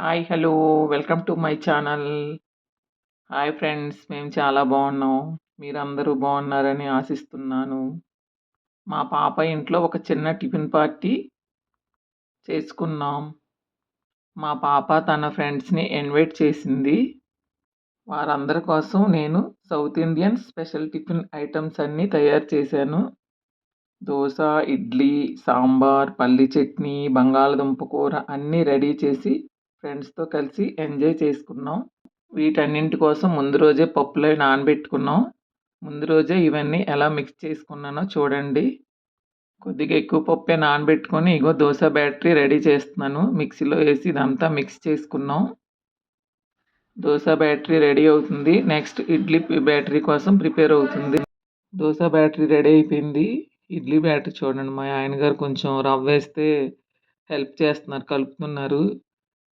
Hi hello welcome to my channel hi friends మేము చాలా బాగున్నాం. మీరందరూ బాగున్నారని ఆశిస్తున్నాను. మా పాప ఇంట్లో ఒక చిన్న టిఫిన్ పార్టీ చేసుకున్నాం. మా పాప తన ఫ్రెండ్స్ని ఇన్వైట్ చేసింది. వారందరి కోసం నేను south Indian special tiffin items అన్నీ తయారు చేశాను. దోశ ఇడ్లీ సాంబార్ పల్లి చట్నీ బంగాళదుంప కూర అన్నీ రెడీ చేసి ఫ్రెండ్స్తో కలిసి ఎంజాయ్ చేసుకున్నాం. వీటన్నింటి కోసం ముందు రోజే పప్పులో నానబెట్టుకున్నాం. ముందు రోజే ఇవన్నీ ఎలా మిక్స్ చేసుకున్నానో చూడండి. కొద్దిగా ఎక్కువ పప్పే నానబెట్టుకొని ఇగో దోశ బ్యాటరీ రెడీ చేస్తున్నాను. మిక్సీలో వేసి ఇదంతా మిక్స్ చేసుకున్నాం. దోశ బ్యాటరీ రెడీ అవుతుంది. నెక్స్ట్ ఇడ్లీ బ్యాటరీ కోసం ప్రిపేర్ అవుతుంది. దోశ బ్యాటరీ రెడీ అయిపోయింది. ఇడ్లీ బ్యాటరీ చూడండి. మా ఆయన గారు కొంచెం రవ్వ వేస్తే హెల్ప్ చేస్తున్నారు కలుపుతున్నారు.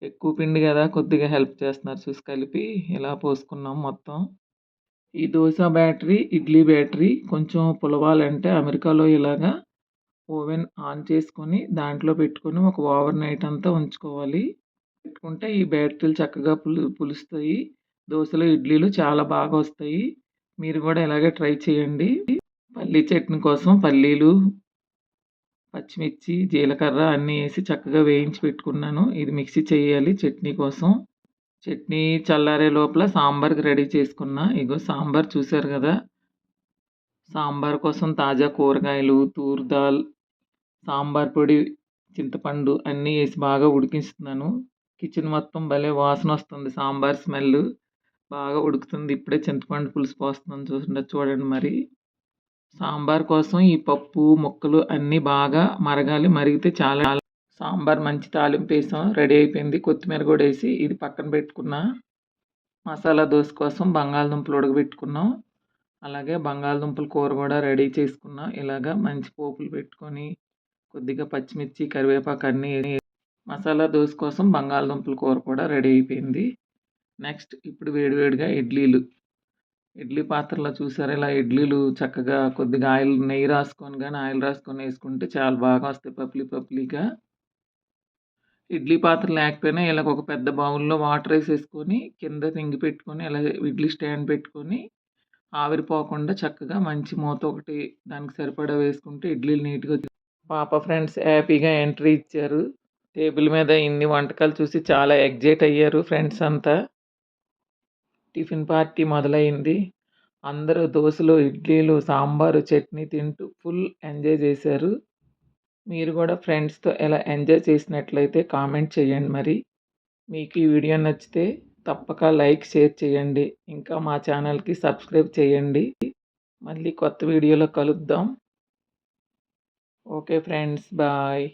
ఎక్కువ పిండి కదా కొద్దిగా హెల్ప్ చేస్తున్నారు చూసి కలిపి ఇలా పోసుకున్నాం మొత్తం. ఈ దోశ బ్యాటరీ ఇడ్లీ బ్యాటరీ కొంచెం పులవాలంటే అమెరికాలో ఇలాగా ఓవెన్ ఆన్ చేసుకొని దాంట్లో పెట్టుకొని ఒక ఓవర్ నైట్ అంతా ఉంచుకోవాలి. పెట్టుకుంటే ఈ బ్యాటరీలు చక్కగా పులు పులుస్తాయి. దోశలు ఇడ్లీలు చాలా బాగా వస్తాయి. మీరు కూడా ఇలాగే ట్రై చేయండి. పల్లీ చట్నీ కోసం పల్లీలు పచ్చిమిర్చి జీలకర్ర అన్నీ వేసి చక్కగా వేయించి పెట్టుకున్నాను. ఇది మిక్సీ చేయాలి చట్నీ కోసం. చట్నీ చల్లారే లోపల సాంబార్కి రెడీ చేసుకున్నా. ఇగో సాంబార్ చూశారు కదా? సాంబార్ కోసం తాజా కూరగాయలు తూర్ దాల్ సాంబార్ పొడి చింతపండు అన్నీ వేసి బాగా ఉడికిస్తున్నాను. కిచెన్ మొత్తం భలే వాసన వస్తుంది. సాంబార్ స్మెల్ బాగా ఉడుకుతుంది. ఇప్పుడే చింతపండు పులుసు పోస్తున్నాను చూడండి చూడండి మరి. సాంబార్ కోసం ఈ పప్పు ముక్కలు అన్నీ బాగా మరగాలి. మరిగితే చాలా సాంబార్ మంచి తాలింపు వేసాం. రెడీ అయిపోయింది. కొత్తిమీర కూడా వేసి ఇది పక్కన పెట్టుకున్న. మసాలా దోశ కోసం బంగాళదుంపలు ఉడకబెట్టుకున్నాం. అలాగే బంగాళదుంపల కూర కూడా రెడీ చేసుకున్నాం. ఇలాగా మంచి పోపులు పెట్టుకొని కొద్దిగా పచ్చిమిర్చి కరివేపాకు అన్నీ మసాలా దోశ కోసం బంగాళదుంపల కూర కూడా రెడీ అయిపోయింది. నెక్స్ట్ ఇప్పుడు వేడివేడిగా ఇడ్లీలు. ఇడ్లీ పాత్రలో చూసారా? ఇలా ఇడ్లీలు చక్కగా కొద్దిగా ఆయిల్ నెయ్యి రాసుకొని కానీ ఆయిల్ రాసుకొని వేసుకుంటే చాలా బాగా వస్తాయి పప్లీ పప్లీగా. ఇడ్లీ పాత్ర లేకపోయినా ఇలా ఒక పెద్ద బౌల్లో వాటర్ వేసేసుకొని కింద తింగి పెట్టుకొని ఇలా ఇడ్లీ స్టాండ్ పెట్టుకొని ఆవిరిపోకుండా చక్కగా మంచి మూత ఒకటి దానికి సరిపడా వేసుకుంటే ఇడ్లీలు నీట్గా పాప ఫ్రెండ్స్ హ్యాపీగా ఎంట్రీ ఇచ్చారు. టేబుల్ మీద ఇన్ని వంటకాలు చూసి చాలా ఎగ్జైట్ అయ్యారు ఫ్రెండ్స్ అంతా. టిఫిన్ పార్టీ మొదలైంది. అందరూ దోశలు ఇడ్లీలు సాంబారు చట్నీ తింటూ ఫుల్ ఎంజాయ్ చేశారు. మీరు కూడా ఫ్రెండ్స్తో ఎలా ఎంజాయ్ చేసినట్లయితే కామెంట్ చేయండి మరి. మీకు ఈ వీడియో నచ్చితే తప్పక లైక్ షేర్ చేయండి. ఇంకా మా ఛానల్కి సబ్స్క్రైబ్ చేయండి. మళ్ళీ కొత్త వీడియోలో కలుద్దాం. Okay friends bye.